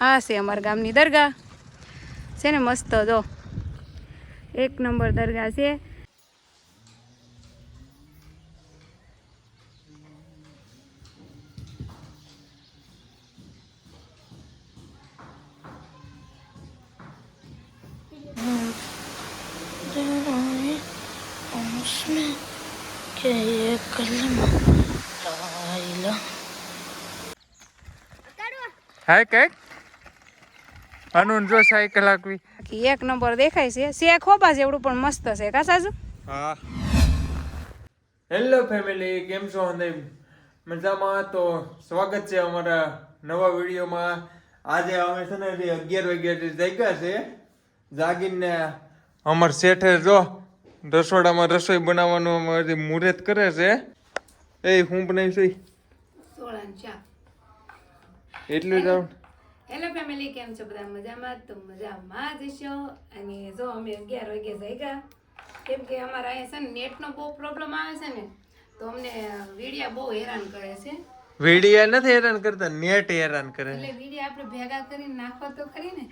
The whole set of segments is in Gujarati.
આ છે અમારા ગામની દરગાહ. છે ને મસ્ત જો. એક નંબર દરગાહ છે. કે એક અનુન જો સાયકલ આકવી એક નંબર દેખાય છે. છે ખોબા જેવડું પણ મસ્ત છે. કા સાજુ હા. હેલો ફેમિલી કેમ છો અંદર મજામાં? તો સ્વાગત છે અમારા નવા વિડીયોમાં. આજે અમે છે ને અગિયાર વાગ્યા જાગ્યા છે. જાગીને અમાર શેઠે જો રસોડામાં રસોઈ બનાવવાનું અમારે મુહૂર્ત કરે છે. એ હું બનાવીશ? એટલું જ? હેલો ફેમિલી કેમ છો બધા મજામાં? તો મજામાં જ છો? અને જો અમે અગિયાર વાગે ગયા કેમ કે અમારા અહીંયા છે ને નેટનો બહુ પ્રોબ્લેમ આવે છે ને તો અમને વિડિયા બહુ હેરાન કરે છે. વીડિયા નથી હેરાન કરતા નેટ હેરાન કરે. એટલે વિડિયા આપણે ભેગા કરીને નાખવા તો ખરી ને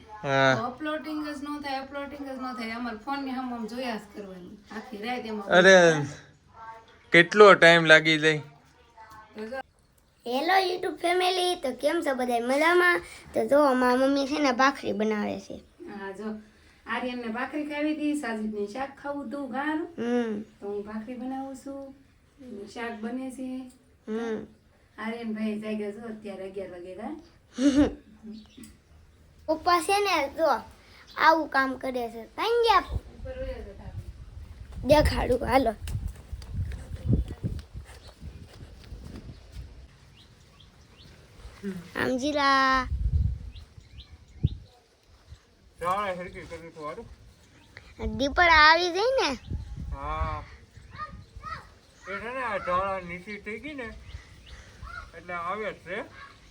અપલોડિંગ જ ન થાય અપલોડિંગ જ ન થાય અમારે ફોન ને હમ જોયા જ કરવાની. આખી રાત એમાં અરે કેટલો ટાઈમ લાગી જાય? હેલો યુટ્યુબ ફેમિલી તો કેમ છો બધા મજામાં? તો જો મારા મમ્મી છે ને ભાખરી બનાવે છે. હા જો. આર્યનને ભાખરી ખાવી હતી સાજીદને શાક ખાવું હતું ગાર. હમ. તો હું ભાખરી બનાવું છું. શાક બને છે. હમ. આર્યન ભાઈ જાગ્યા છો અત્યારે અગિયાર વાગે પપ્પા છે ને જો આવું કામ કરે છે. કઈ ગયા દેખાડું હાલો. આમ જીરા જાણે હરકી કરી તો હારું દીપડા આવી જાય ને હા એ છે ને આ ઢાળા નીચી થઈ ગઈ ને એટલે આવે જ છે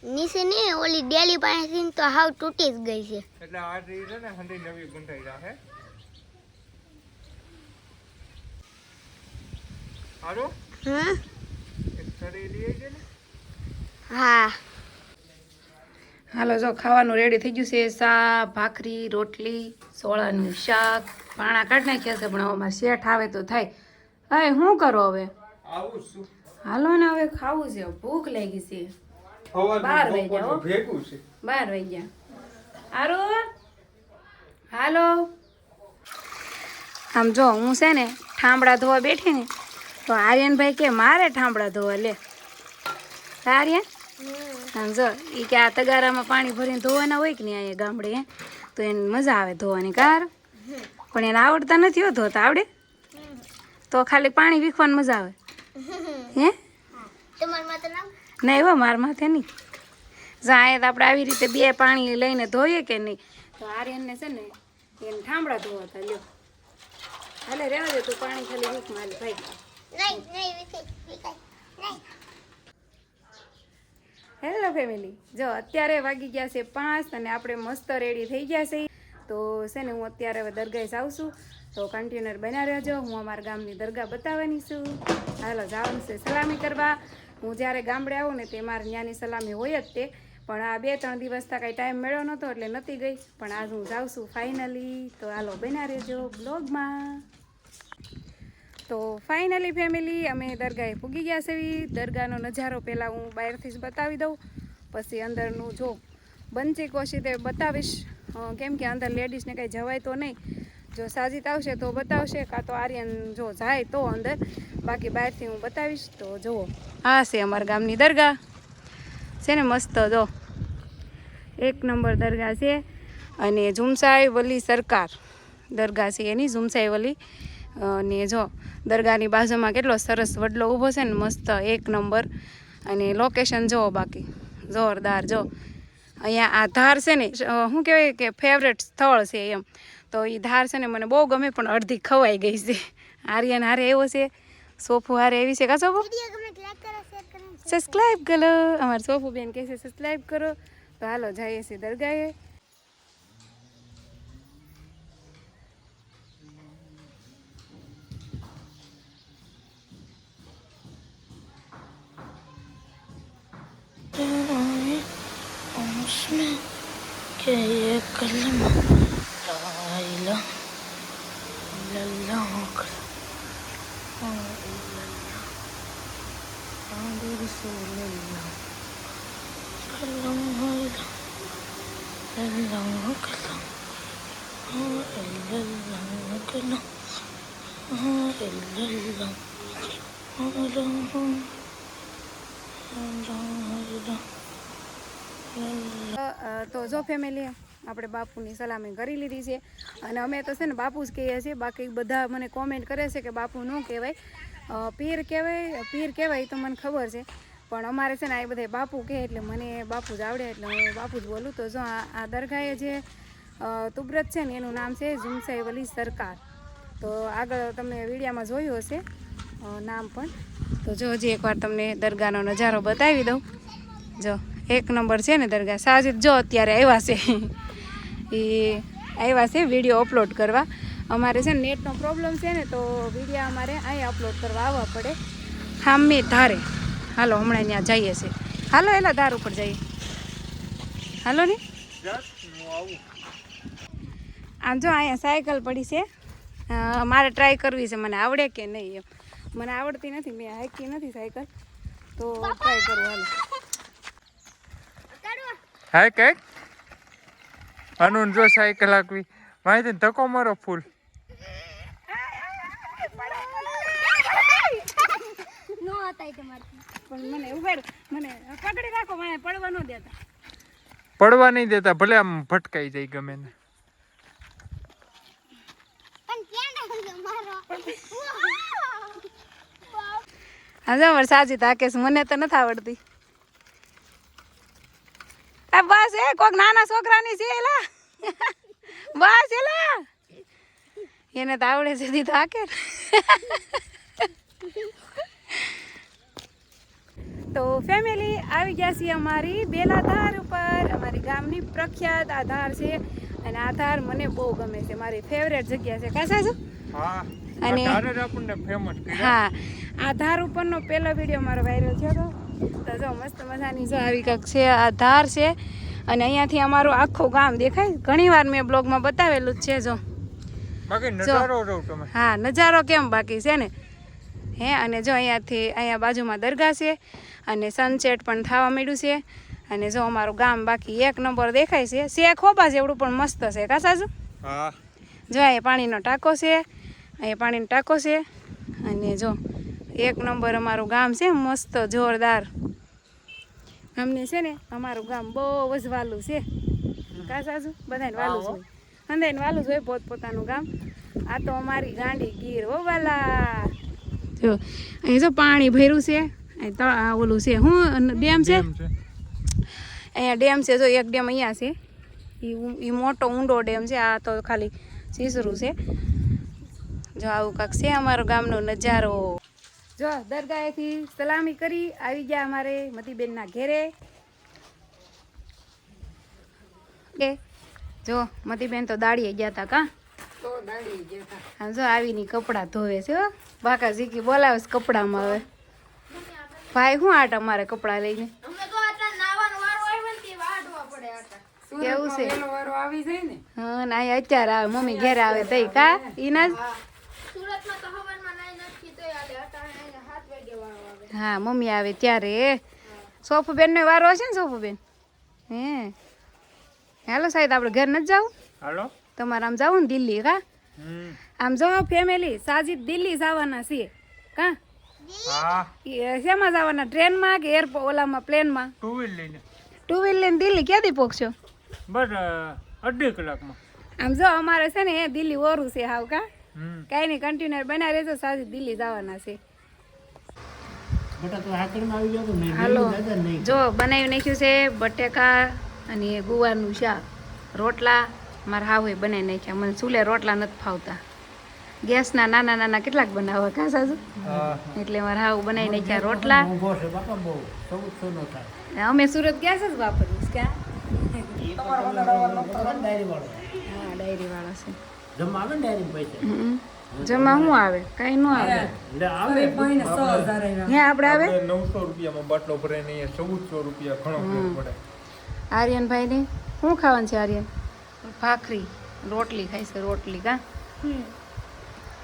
નીચે ને ઓલી ડેલી પાસેથી તો હાવ તૂટી જ ગઈ છે એટલે આ જે છે ને હંડી નવી ગુંઠાઈ જાહે હારું હમ એક સરી લઈ છે ને હા હાલો જો ખાવાનું રેડી થઈ ગયું છે. સા ભાખરી રોટલી સોળાનું શાક. પાણા કાઢી નાખ્યા છે પણ હવે અમારે શેઠ આવે તો થાય. હવે શું કરો હવે? આવું હાલો ને હવે ખાવું છે. ભૂખ લાગી છે. બાર વાગ્યા બાર વાગ્યા. હારો હાલો? આમ જો હું છે ને ઠામડા ધોવા બેઠી ને તો આર્યનભાઈ કે મારે ઠામડા ધોવા લે. આર્યન? જો એ કે આ તગારામાં પાણી ભરીને ધોવાના હોય કે નહીં અહીંયા ગામડે તો એને મજા આવે ધોવાની કાર પણ એને આવડતા નથી હો ધોતા, આવડે? તો ખાલી પાણી વીખવાની મજા આવે. હે? ના એવો માર માથે નહીં. જાય તો આપણે આવી રીતે બે પાણી લઈને ધોઈએ કે નહીં, તો આર્યનને છે ને, એને ઠામડા ધોવાતા, લ્યો. હાલે, રહેવા દે તું પાણી ખાલી વીખ માલ ભાઈ. નહીં નહીં નહીં. હેલો ફેમિલી જો, અત્યારે વાગી ગયા છે પાંચ અને આપણે મસ્ત રેડી થઈ ગયા છે. તો છે ને, હું અત્યારે હવે દરગાહે જાઉં છું. તો કન્ટેનર બના રહેજો. હું અમારા ગામની દરગાહ બતાવવાની છું. હાલો, જવાનું છે સલામી કરવા. હું જ્યારે ગામડે આવું ને તે મારે ત્યાંની સલામી હોય જ તે. પણ આ બે ત્રણ દિવસથી કાંઈ ટાઈમ મળ્યો નહોતો એટલે નથી ગઈ. પણ આજ હું જાઉં છું ફાઇનલી તો હાલો બના રહેજો બ્લોગમાં તો ફાઇનલી ફેમિલી અમે દરગાહે પૂગી ગયા છે દરગાહનો નજારો પહેલાં હું બહારથી જ બતાવી દઉં. પછી અંદરનું જો બનચી કોશી તે બતાવીશ. કેમ કે અંદર લેડીઝને કંઈ જવાય તો નહીં. જો સાજીત આવશે તો બતાવશે, કાં તો આર્યન જો જાય તો અંદર. બાકી બહારથી હું બતાવીશ તો જુઓ. હા છે અમારા ગામની દરગાહ. છે ને મસ્ત, જો. એક નંબર દરગાહ છે અને ઝુમસાઈ વલી સરકાર. દરગાહ છે એની, ઝુમસાઈ વલી. અને જો દરગાહની બાજુમાં કેટલો સરસ વડલો ઊભો છે ને મસ્ત એક નંબર. અને લોકેશન જુઓ બાકી. જોરદાર જો. અહીંયા આ ધાર છે ને શું કહેવાય કે ફેવરેટ સ્થળ છે એમ. તો એ ધાર છે ને મને બહુ ગમે પણ અડધી ખવાઈ ગઈ છે. આર્યન હારે એવો છે. સોફુ હારે એવી છે. કા સોફુ? સબસ્ક્રાઈબ કરો અમારે સોફુ બેન કહે છે સબસ્ક્રાઈબ કરો. તો હાલો જઈએ છીએ દરગાહે. هي كلمة لا إله إلا الله. إلا الله محمد رسول الله صلى الله عليه الله كلام إلا الله كلام إلا الله. તો જો ફેમિલી આપણે બાપુની સલામી કરી લીધી છે. અને અમે તો છે ને બાપુ જ કહીએ છીએ, બાકી બધા મને કોમેન્ટ કરે છે કે બાપુ ન કહેવાય. પીર કહેવાય પીર કહેવાય તો મને ખબર છે. પણ અમારે છે ને આ બધા બાપુ કહે એટલે મને બાપુ જ આવડે એટલે હું બાપુ જ બોલું. તો જો આ દરગાહે જે તુબ્રત છે ને એનું નામ છે ઝુમસાઈ વલી સરકાર. તો આગળ તમે વિડીયામાં જોયું હશે નામ પણ. તો જો હજી એકવાર તમને દરગાહનો નજારો બતાવી દઉં. જો. એક નંબર છે ને દરગાહ. સાજિદ જો અત્યારે આવ્યા છે. એ આવ્યા છે વીડિયો અપલોડ કરવા. અમારે છે ને નેટનો પ્રોબ્લેમ છે ને તો વીડિયો અમારે અહીં અપલોડ કરવા આવવા પડે. હામે ધારે. હાલો, હમણાં ત્યાં જઈએ છે. હાલો, એલા ધાર ઉપર જઈએ. હાલો ને. આમ જો અહીંયા સાયકલ પડી છે. મારે ટ્રાય કરવી છે. મને આવડે કે નહીં એમ. મને આવડતી નથી. મેં હાકી નથી સાયકલ. તો ટ્રાય કરું, હાલો. હાય કંઈક? અનુન જો સાયકલ હાકવી માહિતી ધક્કો મારો ફૂલ. પણ મને ઉભેડ મને પકડી રાખો મને પડવા ન દેતા. નહીં દેતા ભલે આમ ભટકાઈ જાય ગમે ને. હા જો મારે સાચી તાકે મને તો નથી આવડતી. બસ એ કોક નાના છોકરાની છે એલા. બસ એલા. એને તો આવડે છે દી આકે તો ફેમિલી આવી ગયા છીએ અમારી બેલા ધાર ઉપર. અમારી ગામની પ્રખ્યાત આધાર છે અને આધાર મને બહુ ગમે છે. મારી ફેવરેટ જગ્યા છે. કાસા છો? હા. અને- હા. આધાર ઉપરનો પહેલો વીડિયો મારો વાયરલ થયો હતો. તો જો મસ્ત મજાની જો આવી કંઈક છે આ ધાર છે. અને અહીંયાથી અમારું આખું ગામ દેખાય. ઘણી વાર મેં બ્લોગમાં બતાવેલું જ છે જો. હા નજારો કેમ બાકી છે ને? હે અને જો અહીંયાથી અહીંયા બાજુમાં દરગાહ છે અને સનસેટ પણ થવા માંડ્યું છે. અને જો અમારું ગામ બાકી એક નંબર દેખાય છે. છે ખોબા જેવડું પણ મસ્ત છે કા સાસુ? જો અહીંયા પાણીનો ટાંકો છે. અહીંયા પાણીનો ટાંકો છે. અને જો એક નંબર અમારું ગામ છે મસ્ત જોરદાર. અમને છે ને અમારું ગામ બહુ જ વાલું છે. કા સાસુ? બધાને વાલું જ હોય. અંધાઈને વાલું જ હોય પોતપોતાનું ગામ. આ તો અમારી ગાંડી ગીર હો વાલા. જો અહીં જો પાણી ભર્યું છે. અહીં તળ આ ઓલું છે હું ડેમ છે? છે. અહીંયા ડેમ છે જો એક ડેમ અહીંયા છે. એ મોટો ઊંડો ડેમ છે આ તો ખાલી સીસરું છે. જો આવું કાંક છે અમારો ગામનો નજારો. જો દરગાહેથી સલામી કરી આવી ગયા અમારે મતીબેનના ઘેરે. કે જો મતીબેન તો દાડીએ ગયા હતા કા? જો આવીની કપડાં ધોવે છે હો. બાકા ઝીકી બોલાવે છે કપડામાં હવે. ભાઈ શું આટ અમારે કપડાં લઈને? કેવું છે? હા ના અત્યારે આવે મમ્મી ઘેરે આવે તઈ કા? ઈના જ? હા મમ્મી આવે ત્યારે. સોફુબેન નો વારો હશે ને સોફુબેન? હે? હાલો સાહેબ આપણે ઘર નથી જવું? હાલો? તમારે આમ જવું ને દિલ્હી કા આમ જાઓ ફેમિલી સાજીદ દિલ્હી જવાના છીએ કા? શેમાં જવાના? ટ્રેનમાં કે એરપોર્ટ ઓલામાં પ્લેનમાં? ટુ વ્હીલ લઈને. ટુ વ્હીલ લઈને દિલ્હી ક્યાંથી પહોંચશો બસ અઢી કલાકમાં. આમ જો અમારે છે ને દિલ્હી ઓરું છે હાવ કા? કાંઈ નહીં કન્ટેનર બનાવી રહેજો સાજી દિલ્હી જવાના છે. હાલો. જો બનાવી નાખ્યું છે બટેકા અને ગુવારનું શાક. રોટલા મારા હાવે બનાવી નાખ્યા. મને ચૂલે રોટલા નથી ફાવતા. ગેસના નાના નાના કેટલાક બનાવવા કા સાસુ? એટલે મારા હાવ બનાવી નાખ્યા રોટલા. અમે સુરત ગયા છે જ વાપરીશ ક્યાં હા ડાયરી વાળો છે. જમા શું આવે? કઈ ન આવે. હે આપણે આવે? નવસો રૂપિયામાં બાટલો ભરે ને ચૌદસો રૂપિયા ઘણો પડે. આર્યનભાઈ ને શું ખાવાનું છે આર્યન? ભાખરી. રોટલી ખાઈ છે રોટલી કા?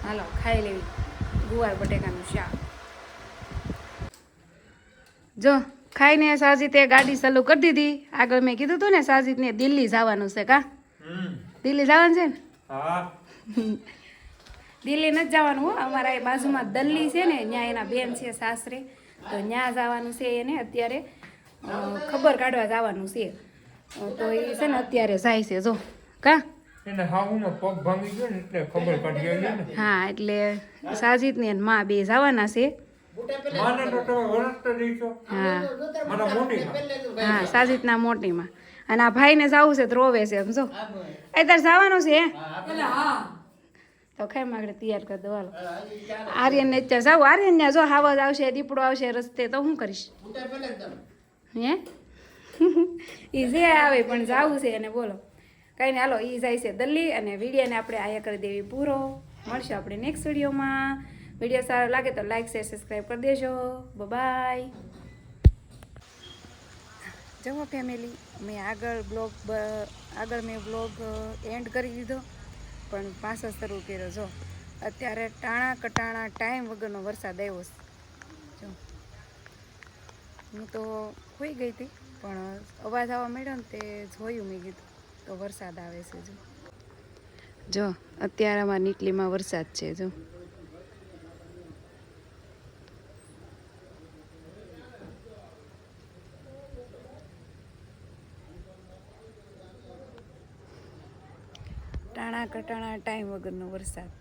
હાલો ખાઈ લેવી. ગુવાર બટેકાનું શાક. જો ખાઈને સાજીતે ગાડી ચાલુ કરી દીધી. આગળ મેં કીધું હતું ને સાજીતને દિલ્હી જવાનું છે કા? દિલ્હી જવાનું છે ને? હા. દિલ્હી નથી જવાનું હો. અમારા એ બાજુમાં દલ્લી છે ને ત્યાં એના બેન છે સાસરે. તો ત્યાં જવાનું છે એને અત્યારે. ખબર કાઢવા જવાનું છે. તો એ છે ને અત્યારે જાય છે જો. કા? એને હાહુનો પગ ભાંગી ગયો ને એટલે ખબર ને. હા એટલે સાજીતને અને મા બે જવાના છે. હા. મારા ના મોટીમાં અને આ ભાઈને જવું છે તો રોવે છે સમજો. અત્યારે જવાનું છે હે? તો ખાઈ માગડે તૈયાર કરી દો હાલો. આર્યનને ત્યાં જાવ આર્યન ત્યાં જો હાવજ આવશે દીપડો આવશે રસ્તે તો હું કરીશ? હે? એ જે આવે પણ જાવું છે એને બોલો. કંઈ હાલો એ જાય છે દલ્લી અને વિડીયોને આપણે આયા કરી દેવી પૂરો. મળશે આપણે નેક્સ્ટ વિડીયોમાં. વીડિયો સારો લાગે તો લાઈક શેર સબસ્ક્રાઈબ કરી દેજો. બાય જવો ફેમિલી મેં આગળ બ્લોગ આગળ મેં બ્લોગ એન્ડ કરી દીધો. પણ પાછો શરૂ કર્યો. જો, અત્યારે ટાણા કટાણા ટાઈમ વગરનો વરસાદ આવ્યો જો, હું તો ખોઈ ગઈ હતી, પણ અવાજ આવવા મળ્યો ને તે જોયું મેં કીધું તો વરસાદ આવે છે, જો. જો, અત્યારે અમારા નીટલીમાં વરસાદ છે, જો ટાણા કટાણા ટાઈમ વગરનો વરસાદ.